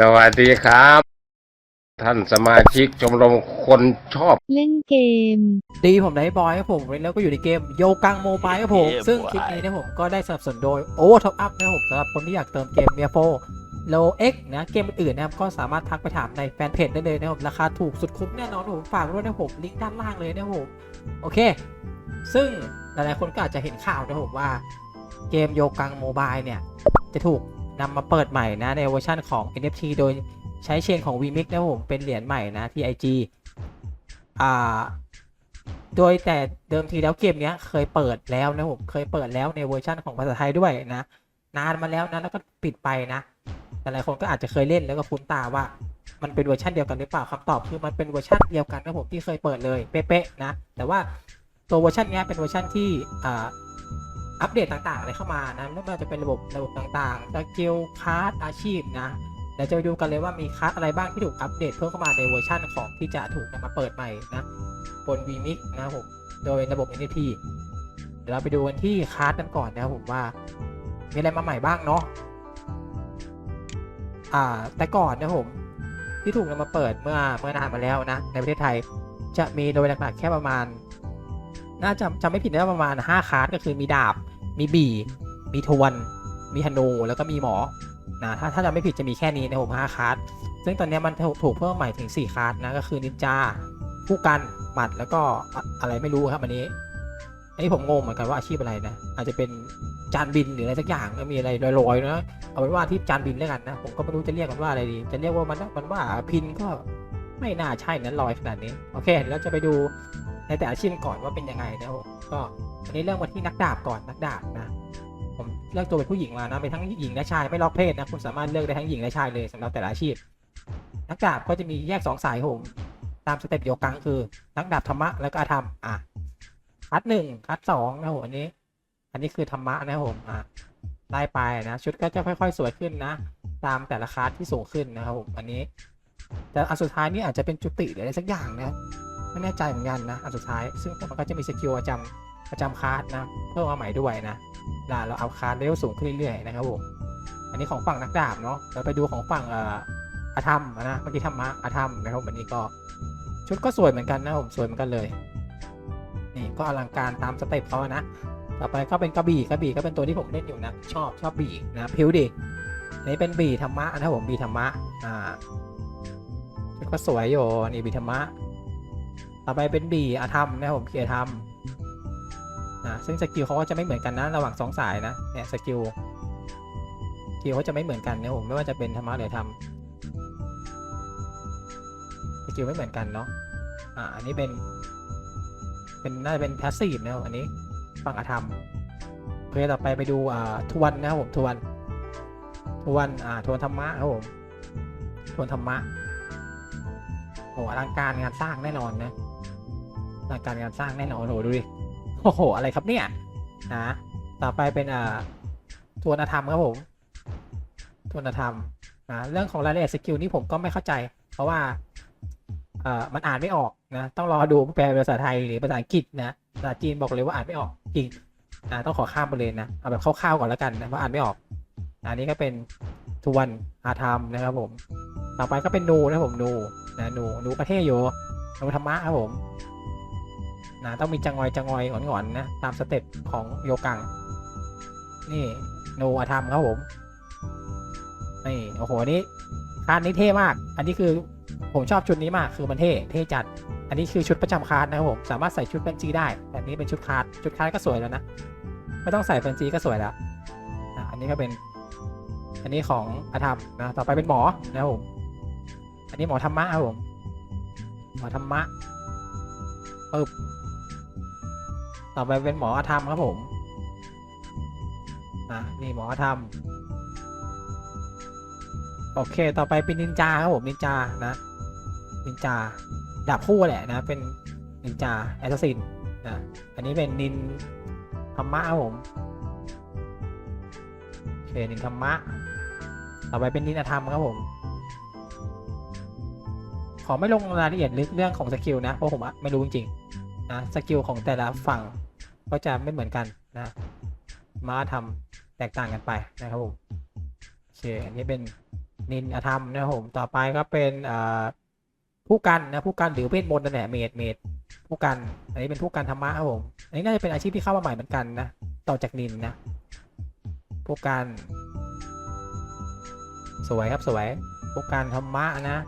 สวัสดีครับ ท่านสมาชิกชมรมคนชอบ เล่นเกม ดีผมไดบอยครับผมแล้วก็อยู่ในเกมโยกังโมบายครับผมเกมซึ่ง Boy คลิปนี้เนะผมก็ได้สนับสนุนโดยโอท็อปอัพนะครับผมสำหรับคนที่อยากเติมเกมเมียโฟโลเอ็กนะเกมอื่นๆนะครับก็สามารถทักไปถามในแฟนเพจได้เลยนะครับราคาถูกสุดคุ้มแน่นอนผมฝากไว้ด้วยนะผมลิงก์ด้านล่างเลยนะครับผมโอเค ซึ่งหลายๆคนก็อาจจะเห็นข่าวนะผมว่าเกมโยกังโมบายเนี่ยจะถูก นำมาเปิดใหม่นะในเวอร์ชันของ NFT โดยใช้เชนของ VMix นะผมเป็นเหรียญใหม่นะที่ IG อ่า โดยแต่เดิมทีแล้วเกมนี้เคยเปิดแล้วนะผมเคยเปิดแล้วในเวอร์ชันของภาษาไทยด้วยนะ นานมาแล้วนะแล้วก็ปิดไปนะแต่หลายคนก็อาจจะเคยเล่นแล้วก็คุ้นตาว่า มันเป็นเวอร์ชันเดียวกันหรือเปล่าคำตอบคือมันเป็นเวอร์ชันเดียวกันนะผมที่เคยเปิดเลยเป๊ะๆนะแต่ว่าตัวเวอร์ชันนี้เป็นเวอร์ชันที่อ่า อัปเดตต่างๆอะไรเข้ามานะไม่ว่าจะเป็นระบบระบบต่างๆสกิลคาร์ดอาชีพนะเดี๋ยวจะไปดูกันเลยว่ามีคาร์ดอะไรบ้างที่ถูกอัปเดตเพิ่มเข้ามาในเวอร์ชันของที่จะถูกนำมาเปิดใหม่นะบน vmix นะครับผมโดยระบบ NFT เดี๋ยวเราไปดูกันที่คาร์ดกันก่อนนะครับผมว่า มีอะไรมาใหม่บ้างเนาะอ่าแต่ก่อนนะผมที่ถูกนำมาเปิดเมื่อเมื่อนานมาแล้วนะ ในประเทศไทยจะมีโดยหลักๆแค่ประมาณ น่าจะจำไม่ผิดนะประมาณ 5คาร์ดก็คือมีดาบ มีบีมีทวน มีธนู แล้วก็มีหมอ นะ ถ้าถ้าจำไม่ผิดจะมีแค่นี้ในะครับผม5คาร์ดซึ่งตอนนี้มันถูกเพิ่มใหม่ถึง 4 คาร์ดนะ ก็คือนินจาผู้กันหมัดแล้วก็อะไรไม่รู้ครับอันนี้อันนี้ผมงงเหมือนกันว่าอาชีพอะไรนะ อาจจะเป็นจานบินหรืออะไรสักอย่างแล้วมีอะไรลอยๆนะเอาเป็นว่าที่จานบินแล้วกันนะ ผมก็ไม่รู้จะเรียกมันว่าอะไรดี จะเรียกว่ามันมันว่าพินก็ไม่น่าใช่นั้นลอยขนาดนี้ โอเคเดี๋ยวจะไปดูในแต่อาชีพก่อนว่าเป็นยังไงนะก็ อันนี้เริ่มมาที่นักดาบก่อนนักดาบนะผมเลือกตัวเป็นผู้หญิงมานะเป็นทั้งหญิงและชายไม่ล็อกเพศนะคุณสามารถเลือกได้ทั้งหญิงและชายเลยสำหรับแต่ละอาชีพ นักดาบก็จะมีแยกสองสายผมตามสเต็ปโยกังคือ นักดาบธรรมะแล้วก็อาธรรมอะคัดหนึ่งคัดสองนะผมอันนี้ อันนี้คือธรรมะนะผมอะไล่ไปนะชุดก็จะค่อย ๆ สวยขึ้นนะ ตามแต่ละคัสที่สูงขึ้นนะครับผมอันนี้ แต่อันสุดท้ายนี่อาจจะเป็นจุติหรืออะไรสักอย่างนะไม่แน่ใจเหมือนกันนะอันสุดท้ายซึ่งมันก็จะมีสกิลประจำ ประจำคาสนะเพิ่มมาใหม่ด้วยนะเวลาเราเอาคาสเลเวลสูงขึ้นเรื่อยๆนะครับผมอันนี้ของฝั่งนักดาบเนาะเราไปดูของฝั่งอออาธรรมนะเมื่อกี้ธรรมะอาธรรมนะครับวันนี้ก็ชุดก็สวยเหมือนกันนะผมสวยเหมือนกันเลยนี่ก็อลังการตามสเต็ปเขานะต่อไปก็เป็นกระบี่กระบี่ก็เป็นตัวที่ผมเล่นอยู่นะชอบชอบบี่นะพิวดิอันนี้เป็นบี่ธรรมะนะครับผมบี่ธรรมะอ่าชุดก็สวยอยู่นี่บี่ธรรมะต่อไปเป็นบี่อาธรรมนะครับผมเกียรธรรม นะซึ่งสกิลเขาก็จะไม่เหมือนกันนะ ระหว่างสองสายนะเนี่ยสกิลสกิลเขาจะไม่เหมือนกันนะผมไม่ว่าจะเป็นธรรมะหรือธรรมสกิลไม่เหมือนกันเนาะอ่าอันนี้เป็น เป็นน่าจะเป็นพาสซีฟนะครับอันนี้ฝั่งอธรรมโอเคต่อไปไปดูอ่าทวนนะครับผมทวนทวนอ่าทวนธรรมะครับผมทวนธรรมะโอ้อลังการงานสร้างแน่นอนนะอลังการงานสร้างแน่นอนโอ้ดูดิ โอ้โห อะไรครับเนี่ยนะต่อไปเป็นอ่าทวนอธรรมครับผมทวนอธรรมอ่าเรื่องของรายละเอียดสกิลนี่ผมก็ไม่เข้าใจ เพราะว่าเอ่อมันอ่านไม่ออกนะต้องรอดูแปลเป็นภาษาไทยหรือภาษาอังกฤษนะภาษาจีนบอกเลยว่าอ่านไม่ออกจริงนะต้องขอข้ามไปเลยนะเอาแบบคร่าวๆก่อนแล้วกันนะว่าะอ่านไม่ออกอันนี้ก็เป็นทวนอาธรรมนะครับผม ต่อไปก็เป็นนูนะครับผมนูนะนูนูประเทศโยนูธรรมะครับผม นะต้องมีจังอยจังอยหงอนๆนะตามสเต็ปของโยกัง นี่โนอาธรรมครับผมนี่โอ้โหอันนี้คาดนี้เท่มาก อันนี้คือผมชอบชุดนี้มากคือมันเท่เท่จัด อันนี้คือชุดประจำคาร์ดนะครับผมสามารถใส่ชุดแฟนซีได้แบบนี้เป็นชุดคาร์ดชุดคาร์ดก็สวยแล้วนะไม่ต้องใส่แฟนซีก็สวยแล้วอะอันนี้ก็เป็น อันนี้ของอาธรรมนะต่อไปเป็นหมอนะครับผมอันนี้หมอธรรมะครับผมหมอธรรมะปึ๊บ ต่อไปเป็นหมออาธรรมครับผม อะ นี่หมออาธรรม โอเค ต่อไปเป็นนินจาครับผม นินจา นะ นินจา ดาบคู่แหละนะ เป็นนินจา แอสซัสซิน นะ อันนี้เป็นนินธรรมะครับผม โอเค นินธรรมะ ต่อไปเป็นนินอธรรมครับผม ขอไม่ลงรายละเอียดลึกเรื่องของสกิลนะ เพราะผมไม่รู้จริงๆนะ สกิลของแต่ละฝั่ง ก็จะไม่เหมือนกันนะมาทำแตกต่างกันไปนะครับผมโอเคอันนี้เป็นนินอธรรมนะครับผมต่อไปก็เป็นผู้กันนะผู้กันหรือเวทมนต์นั่นแหละเมดเมดผู้กัน อันนี้เป็นผู้กันธรรมะครับผมอันนี้น่าจะเป็นอาชีพที่เข้ามาใหม่เหมือนกันนะต่อจากนินนะผู้กันสวยครับสวยผู้การธรรมะนะ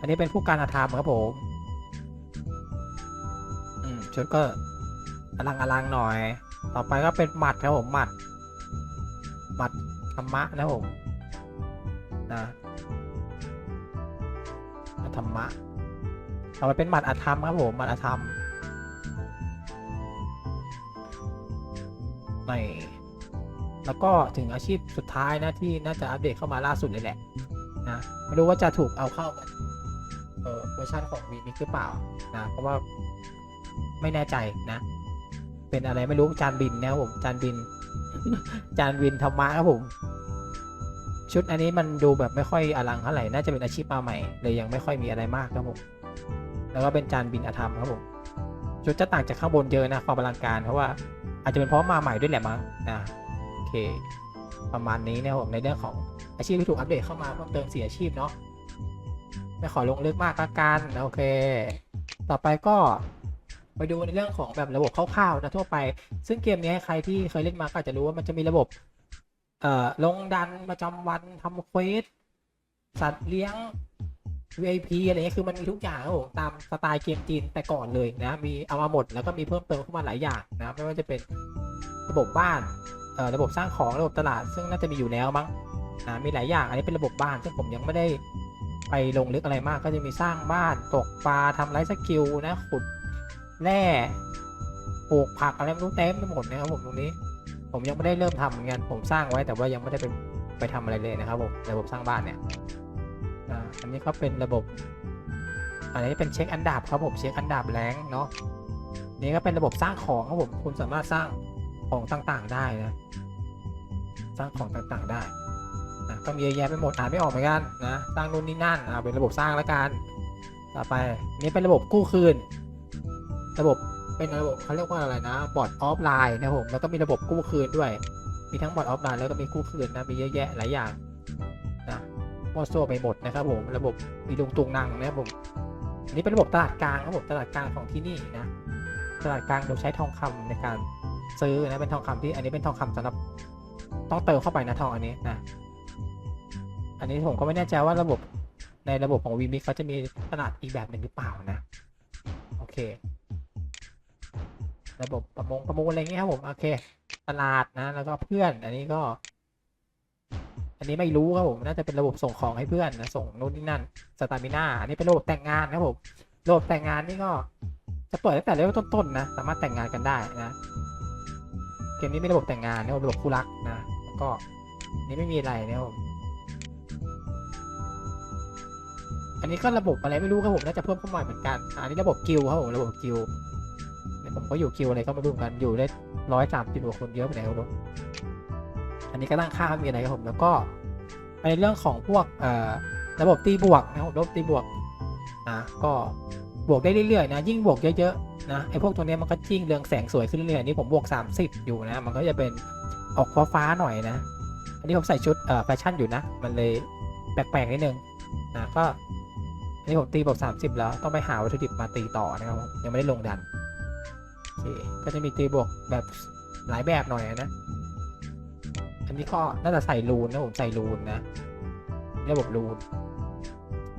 อันนี้เป็นผู้การอาธรรมครับผม อืมชุดก็ อลังอลังหน่อย ต่อไปก็เป็นหมัดครับผมหมัดหมัดธรรมะนะผมนะธรรมะต่อไปเป็นหมัดอธรรมครับผมหมัดอธรรมนี่แล้วก็ถึงอาชีพสุดท้ายนะที่น่าจะอัปเดตเข้ามาล่าสุดเลยแหละนะไม่รู้ว่าจะถูกเอาเข้าเออเวอร์ชันของวีมิกหรือเปล่านะเพราะว่าไม่แน่ใจนะ เป็นอะไรไม่รู้จานบินนะครับผมจานบิน จานบินธรรมะครับผม ชุดอันนี้มันดูแบบไม่ค่อยอลังเท่าไหร่น่าจะเป็นอาชีพมาใหม่เลยยังไม่ค่อยมีอะไรมากครับผมแล้วก็เป็นจานบินอธรรมครับผมชุดจะต่างจากข้างบนเยอะนะความอลังการเพราะว่าอาจจะเป็นเพราะมาใหม่ด้วยแหละมั้งนะโอเค ประมาณนี้นะครับผมในเรื่องของอาชีพที่ถูกอัปเดตเข้ามาเพิ่มเติมสี่อาชีพเนาะไม่ขอลงลึกมากละกันโอเค ต่อไปก็ ไปดูในเรื่องของแบบระบบคร่าวๆนะทั่วไป ซึ่งเกมนี้ใครที่เคยเล่นมาก็อาจจะรู้ว่ามันจะมีระบบเอ่อลงดันประจำวันทำเควสสัตว์เลี้ยง VIP อะไรเงี้ยคือมันมีทุกอย่างครับผมตามสไตล์เกมจีนแต่ก่อนเลยนะ มีเอามาหมดแล้วก็มีเพิ่มเติมเข้ามาหลายอย่างนะไม่ว่าจะเป็นระบบบ้านเอ่อระบบสร้างของระบบตลาด ซึ่งน่าจะมีอยู่แล้วมั้งนะมีหลายอย่าง อันนี้เป็นระบบบ้าน ซึ่งผมยังไม่ได้ไปลงลึกอะไรมากก็จะมีสร้างบ้านตกปลาทำไลฟ์สกิลนะขุด แร่ปลูกผักอะไรไม่รู้เต็มไปหมดนะครับผมตรงนี้ ผมยังไม่ได้เริ่มทำเหมือนกันผมสร้างไว้แต่ว่ายังไม่ได้ไปไปทำอะไรเลยนะครับผมระบบสร้างบ้านเนี่ยอันนี้ก็เป็นระบบ อันนี้เป็นเช็คอันดับครับผมเช็คอันดับแรงเนาะนี่ก็เป็นระบบสร้างของครับผมคุณสามารถสร้างของต่างๆได้นะ สร้างของต่างๆได้นะก็มีเยอะแยะไปหมดอ่านไม่ออกเหมือนกันนะสร้างนู่นนี่นั่นอ่าเป็นระบบสร้างแล้วกัน ต่อไปนี่เป็นระบบกู้คืน ระบบเป็นระบบเขาเรียกว่าอะไรนะบอร์ดออฟไลน์นะผมแล้วก็มีระบบกู้คืนด้วย มีทั้งบอร์ดออฟไลน์แล้วก็มีกู้คืนนะมีเยอะแยะหลายอย่างนะมั่วซั่วไปหมดนะครับผมระบบมีลุงตุงนังนะครับผมอันนี้เป็นระบบตลาดกลางครับผมตลาดกลางของที่นี่นะตลาดกลางโดยใช้ทองคำในการซื้อนะเป็นทองคำที่อันนี้เป็นทองคำสำหรับต้องเติมเข้าไปนะทองอันนี้นะอันนี้ผมก็ไม่แน่ใจว่าระบบในระบบของวีมิกเขาจะมีตลาดอีกแบบหนึ่งหรือเปล่านะ โอเค ระบบประมงประมูลอะไรเงี้ยครับผมโอเคตลาดนะ แล้วก็เพื่อน อันนี้ก็ อันนี้ไม่รู้ครับผมน่าจะเป็นระบบส่งของให้เพื่อนนะส่งนู่นนี่นั่นสตามิน่าอันนี้เป็นระบบแต่งงานครับผมระบบแต่งงานนี่ก็ จะเปิดตั้งแต่เลเวลต้นๆนะสามารถแต่งงานกันได้นะเกมนี้ไมีระบบแต่งงานนะครับระบบคู่รักนะแล้วก็นนี้ไม่มีอะไรนะครับผมอันนี้ก็ระบบอะไรไม่รู้ครับผมน่าจะเพิ่มเข้ามาเหมือนกันอันนี้ระบบกิลครับผมระบบกิล ผมก็อยู่คิวอะไรก็ไม่รู้เหมือนกันอยู่ได้ร้อยสามสิบกว่าคนเยอะไปไหนก็ไม่รู้อันนี้ก็ตั้งค่ามีอะไรครับผม แล้วก็ในเรื่องของพวกเอ่อระบบตีบวกนะครับระบบตีบวกนะก็บวกได้เรื่อยๆนะ ยิ่งบวกเยอะๆนะไอ้พวกตัวนี้มันก็ยิ่งเรืองแสงสวยขึ้นเรื่อยๆอันนี่ผมบวก 30 อยู่นะ มันก็จะเป็นออกฟ้าๆหน่อยนะ อันนี้ผมใส่ชุดเอ่อแฟชั่นอยู่นะ มันเลยแปลกๆนิดนึงนะก็อันนี้ผมตีบวก30 แล้วต้องไปหาวัตถุดิบมาตีต่อนะครับยังไม่ได้ลงดัน เคก็จะมีตีบวกแบบหลายแบบหน่อยนะ อันนี้ก็น่าจะใส่รูนนะผมใส่รูนนะ ระบบรูน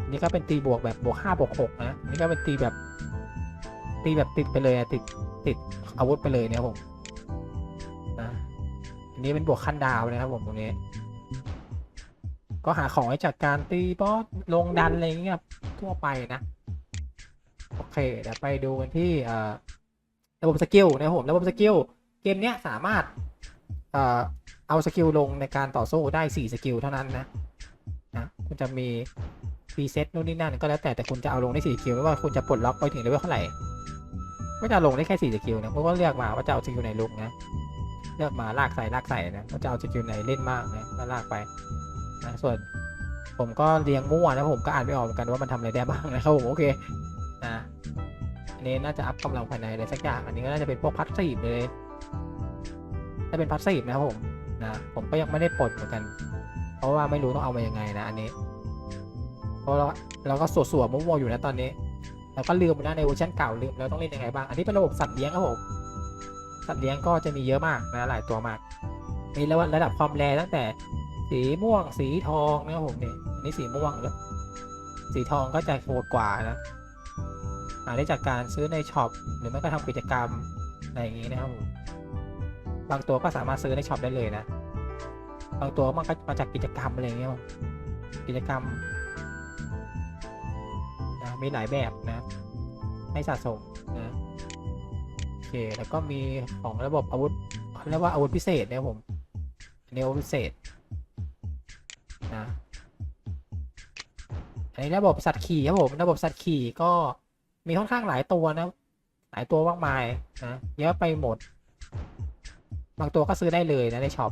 นี่ก็เป็นตีบวกแบบบวกห้าบวกหกนะ นี่ก็เป็นตีแบบ ตีแบบติดไปเลยอะติดติดอาวุธไปเลยเนี่ยผมนะอันนี้เป็นบวกขั้นดาวนะครับผมตรงนี้ ก็หาของให้จากการตีบอสลงดันอะไรเงี้ยทั่วไปนะ โอเคเดี๋ยวไปดูกันที่เอ่อ ระบบสกิลนะผมระบบสกิลเกมเนี้ยสามารถเออเอาสกิลลงในการต่อสู้ได้ 4 สกิลเท่านั้นนะนะคุณจะมีพรีเซ็ตนู่นนี่นั่นก็แล้วแต่แต่คุณจะเอาลงได้4สกิลไม่ว่าคุณจะปลดล็อกไปถึงเลเวลเท่าไหร่ก็จะลงได้แค่4สกิลนะเพราะว่าเลือกมาว่าจะเอาสกิลไหนลงนะเลือกมาลากใส่ลากใส่นะว่าจะเอาสกิลไหนเล่นมากนะแล้วลากไปนะส่วนผมก็เรียงมั่วนะผมก็อ่านไม่ออกเหมือนกันว่ามันทำอะไรได้บ้างนะครับผมโอเค นี้น่าจะอัพกำลังภายในอะไรสักอย่าง อันนี้ก็น่าจะเป็นพวกพัสซีฟเลยถ้าเป็นพัสซีฟนะครับผมนะผมก็ยังไม่ได้ปลดเหมือนกัน เพราะว่าไม่รู้ต้องเอามายังไงนะอันนี้ เพราะเราเราก็สวดๆมั่วๆอยู่นะตอนนี้แล้วก็ลืมไปนะในเวอร์ชันเก่าลืมแล้วต้องเล่นยังไงบ้างอันนี้เป็นระบบสัตว์เลี้ยงครับผมสัตว์เลี้ยงก็จะมีเยอะมากนะหลายตัวมากมีระดับระดับความแรงตั้งแต่สีม่วงสีทองนะครับผมเนี่ยอันนี้สีม่วงแล้วสีทองก็จะโหดกว่านะ หาได้จากการซื้อในช็อปหรือไม่ก็ทำกิจกรรมอะไรอย่างนี้นะครับผมบางตัวก็สามารถซื้อในช็อปได้เลยนะ บางตัวมันก็มาจากกิจกรรมอะไรอย่างเงี้ยครับกิจกรรมนะมีหลายแบบนะ ให้สะสมนะโอเคแล้วก็มีของระบบอาวุธเขาเรียกว่าอาวุธพิเศษนะผมอันนี้อาวุธพิเศษนะอันนี้ระบบสัตว์ขี่ครับผมระบบสัตว์ขี่ก็ มีค่อนข้างหลายตัวนะ หลายตัวมากมายนะเยอะไปหมด บางตัวก็ซื้อได้เลยนะในช็อป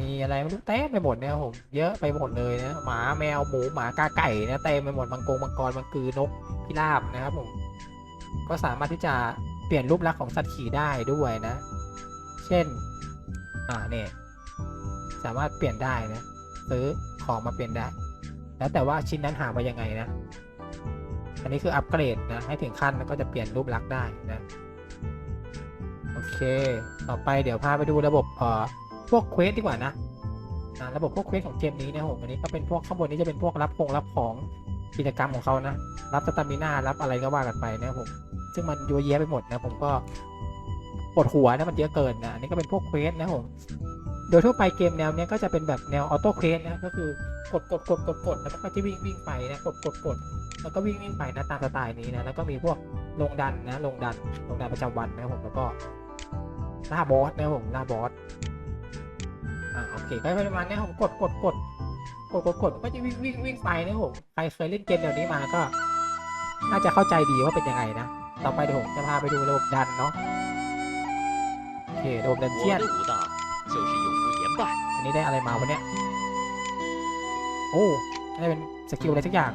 มีอะไรไม่รู้เต็มไปหมดเนี่ยผมเยอะไปหมดเลยนะหมาแมวหมูหมากาไก่นี่ยเต็มไปหมดมังกรมังกรมังกือนกพิราบนะครับผมก็สามารถที่จะเปลี่ยนรูปลักษณ์ของสัตว์ขี่ได้ด้วยนะ เช่นอ่าเนี่ยสามารถเปลี่ยนได้นะซื้อของมาเปลี่ยนได้ แล้วแต่ว่าชิ้นนั้นหามายังไงนะ อันนี้คืออัปเกรดนะ ให้ถึงขั้นแล้วก็จะเปลี่ยนรูปลักษณ์ได้นะ โอเค ต่อไปเดี๋ยวพาไปดูระบบเอ่อพวกเควสดีกว่านะอ่าระบบพวกเควสของเกมนี้นะผมอันนี้ก็เป็นพวกข้างบนนี้จะเป็นพวกรับคงรับของกิจกรรมของเขานะ รับสตามิน่ารับอะไรก็ว่ากันไปนะผมซึ่งมันเยอะแยะไปหมดนะผมก็ปวดหัวนะมันเยอะเกินนะอันนี้ก็เป็นพวกเควสนะผมโดยทั่วไปเกมแนวเนี้ยก็จะเป็นแบบแนวออโต้เควสนะก็คือกดกดกดกดกดแล้วก็จะวิ่งวิ่งไปนะกดกดกด แล้วก็วิ่งวิ่งไปนะตามสไตล์นี้นะแล้วก็มีพวกลงดันนะลงดันลงดันประจำวันนะผมแล้วก็หน้าบอสนะผมหน้าบอสอ่าโอเคไปประมาณนี้ผมกดกดกดกดกดกดก็จะวิ่งวิ่งวิ่งไปนะผมใครเคยเล่นเกมแนวนี้มาก็ น่าจะเข้าใจดีว่าเป็นยังไงนะต่อไปเดี๋ยวผมจะพาไปดูระบบดันเนาะโอเคระบบดันเจียนอันนี้ได้อะไรมาวะเนี่ยโอ้ได้เป็นสกิลอะไรสักอย่าง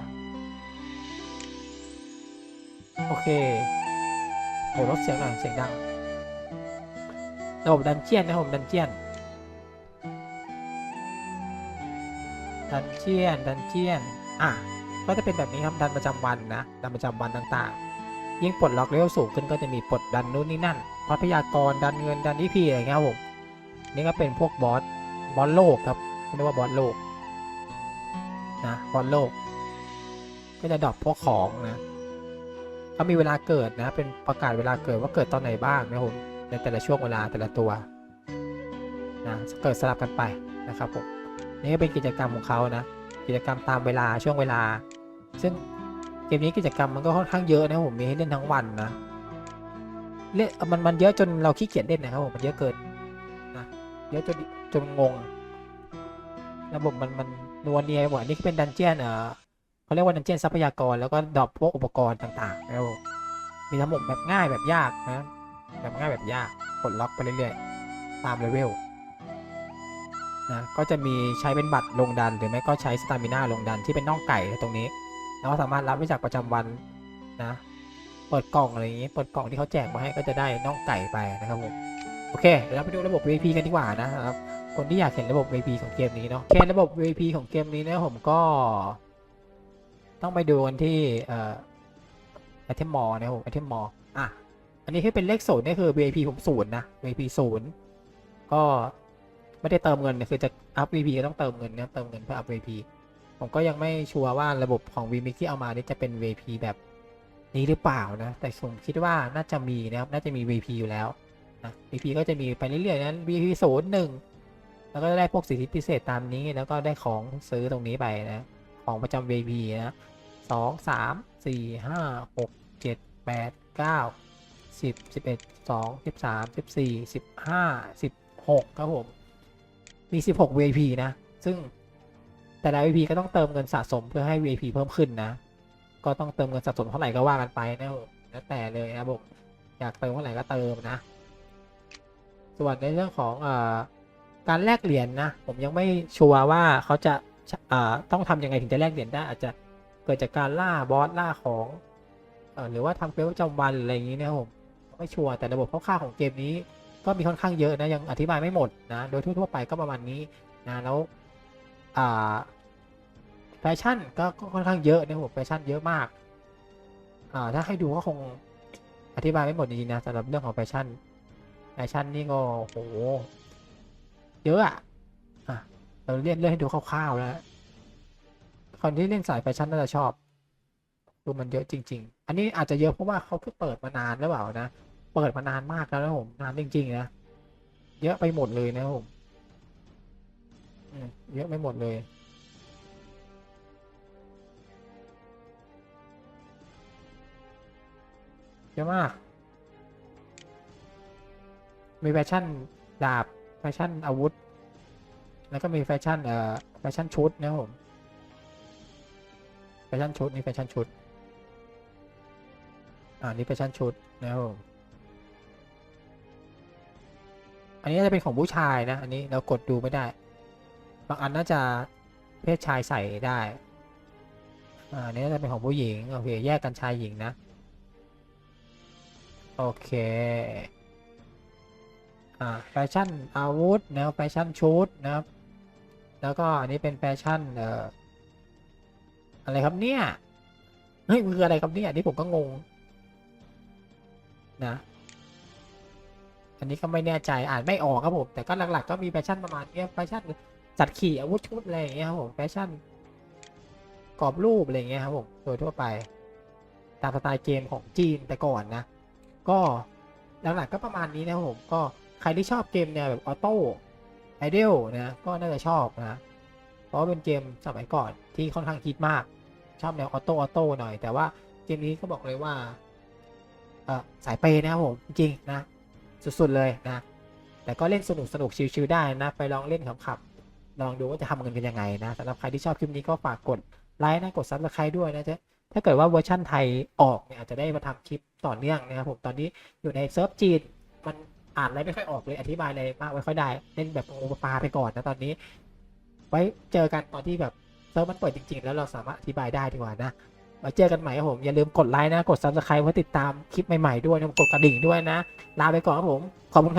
โอเคโหลดเสียงหน่อยเสียงดังระบบดันเจียนนะผมดันเจียน ดันเจียน ดันเจียน อะ ก็จะเป็นแบบนี้ครับ ดันประจำวันนะ ดันประจำวันต่างๆ ยิ่งปลดล็อกเลเวลสูงขึ้นก็จะมีปลดดันนู่นนี่นั่นทรัพยากร ดันเงิน ดันอีพีอะไรเงี้ยครับผม นี่ก็เป็นพวกบอส บอสโลกครับเรียกว่าบอสโลก นะ บอสโลก ก็จะดรอปพวกของนะ เขามีเวลาเกิดนะ เป็นประกาศเวลาเกิดว่าเกิดตอนไหนบ้างนะผมในแต่ละช่วงเวลาแต่ละตัวนะเกิดสลับกันไปนะครับผมนี่ก็เป็นกิจกรรมของเขานะ กิจกรรมตามเวลาช่วงเวลา ซึ่งเกมนี้กิจกรรมมันก็ค่อนข้างเยอะนะผมมีให้เล่นทั้งวันนะเล่นมันมันเยอะจนเราขี้เกียจเล่นนะครับผมมันเยอะเกินนะเยอะจนจนงงระบบมันมันนัวเนียไปหมดนนี่เป็นดันเจียนเออ เขาเรียกว่าดันเจียนทรัพยากรแล้วก็ดรอปพวกอุปกรณ์ต่างๆนะครับผมมีทั้งหมดแบบง่ายแบบยากนะแบบง่ายแบบยากกดล็อกไปเรื่อยๆ ตามเลเวลนะก็จะมีใช้เป็นบัตรลงดันหรือไม่ก็ใช้สตามิน่าลงดันที่เป็นน่องไก่ตรงนี้แล้วสามารถรับไว้จากประจำวันนะเปิดกล่องอะไรอย่างนี้เปิดกล่องที่เขาแจกมาให้ก็จะได้น่องไก่ไปนะครับผมโอเคเดี๋ยวเราไปดูระบบ VP กันดีกว่านะครับคนที่อยากเห็นระบบ VP ของเกมนี้เนาะแค่ระบบ VP ของเกมนี้นะผมก็ ต้องไปดูกันที่เอ่อไอเทมมอนะครับผมไอเทมมออะ อันนี้ที่เป็นเลขศูนย์นี่คือ VIP ผมศูนย์นะ VIP ศูนย์ก็ไม่ได้เติมเงินนะคือจะอัพ VP ก็ต้องเติมเงินนะเติมเงินเพื่ออัพ VP ผมก็ยังไม่ชัวร์ว่าระบบของ VMix ที่เอามานี่จะเป็น VP แบบนี้หรือเปล่านะ แต่ผมคิดว่าน่าจะมีนะครับ น่าจะมี VP อยู่แล้วนะ VP ก็จะมีไปเรื่อยๆนะ VP ศูนย์หนึ่งแล้วก็ได้พวกสิทธิพิเศษตามนี้ แล้วก็ได้ของซื้อตรงนี้ไปนะ ของประจำ VP นะสองสามสี่ห้าหกเจ็ดแปดเก้าสิบสิบเอ็ดสองสิบสามสิบสี่สิบห้าสิบหกครับผม มี16 VIP นะ ซึ่งแต่ละ VIP ก็ต้องเติมเงินสะสมเพื่อให้ VIP เพิ่มขึ้นนะ ก็ต้องเติมเงินสะสมเท่าไหร่ก็ว่ากันไปนะผมแล้วแต่เลยนะผมอยากเติมเท่าไหร่ก็เติมนะ ส่วนในเรื่องของอการแลกเหรียญนะ ผมยังไม่ชัวร์ว่าเขาจะ ต้องทำยังไงถึงจะแลกเหรียญได้อาจจะเกิดจากการล่าบอสล่าของอหรือว่าทำเควสประจำวันหรืออะไรอย่างนี้นะครับผมไม่ชัวร์แต่ระบบคร่าวๆของเกมนี้ ก็มีค่อนข้างเยอะนะยังอธิบายไม่หมดนะโดยทั่วๆไปก็ประมาณนี้นะแล้วแฟชั่นก็ค่อนข้างเยอะนะครับผมแฟชั่นเยอะมากาถ้าให้ดูก็คงอธิบายไม่หมดจริงๆนะสำหรับเรื่องของแฟชั่นแฟชั่นนี่ก็โหเยอะอะ เราเล่นเล่นให้ดูคร่าวๆแล้วคนที่เล่นสายแฟชั่นน่าจะชอบ ดูมันเยอะจริง ๆ อันนี้อาจจะเยอะเพราะว่าเขาเพิ่งเปิดมานานหรือเปล่านะ เปิดมานานมากแล้วนะผมนานจริงๆนะ เยอะไปหมดเลยนะผมเยอะไปหมดเลยเยอะมาก มีแฟชั่นดาบ แฟชั่นอาวุธ แล้วก็มีแฟชั่นเอ่อแฟชั่นชุดนะครับผมแฟชั่นชุดนี่แฟชั่นชุดอ่านี่แฟชั่นชุดนะครับผมอันนี้จะเป็นของผู้ชายนะ อันนี้เรากดดูไม่ได้ บางอันน่าจะเพศชายใส่ได้อ่าอันนี้จะเป็นของผู้หญิงโอเคแยกกันชายหญิงนะโอเคอ่าแฟชั่นอาวุธแนวแฟชั่นชุดนะครับ แล้วก็อันนี้เป็นแฟชั่นเอ่ออะไรครับเนี่ยเฮ้ยมันคืออะไรครับเนี่ยอันนี่ผมก็งงนะ อันนี้ก็ไม่แน่ใจอ่านไม่ออกครับผมแต่ก็หลัก ๆ ก็มีแฟชั่นประมาณนี้แฟชั่นจัดขี่อาวุธชุดอะไรอย่างเงี้ยครับผมแฟชั่นกรอบรูปอะไรอย่างเงี้ยครับผมโดยทั่วไป ตามสไตล์เกมของจีนแต่ก่อนนะ ก็หลักๆก็ประมาณนี้นะครับผมก็ใครที่ชอบเกมแนวแบบออโต้ ไอเดลนะก็น่าจะชอบนะ เพราะว่าเป็นเกมสมัยก่อนที่ค่อนข้างฮิตมาก ชอบแนวออโต้ออโต้หน่อย แต่ว่าเกมนี้ก็บอกเลยว่าเออสายเปย์นะครับผม จริงนะ สุดๆเลยนะ แต่ก็เล่นสนุกสนุกชิลๆได้นะ ไปลองเล่นขำๆลองดูว่าจะทำเงินกันยังไงนะสำหรับใครที่ชอบคลิปนี้ก็ฝากกดไลค์นะกดซับสไครต์ด้วยนะจ๊ะถ้าเกิดว่าเวอร์ชั่นไทยออกเนี่ยอาจจะได้มาทำคลิปต่อเนื่องนะครับผมตอนนี้อยู่ในเซิร์ฟจีนมัน อ่านอะไรไม่ค่อยออกเลยอธิบายอะไรมากไม่ค่อยได้เล่นแบบโอปลาไปก่อนนะตอนนี้ ไว้เจอกันตอนที่แบบเซิร์ฟมันเปิดจริง ๆ แล้วเราสามารถอธิบายได้ดีกว่านะไว้เจอกันใหม่ครับผม อย่าลืมกดไลค์นะ กด subscribe เพื่อติดตามคลิปใหม่ ๆ ด้วยนะกดกระดิ่งด้วยนะ ลาไปก่อนครับผม ขอบคุณ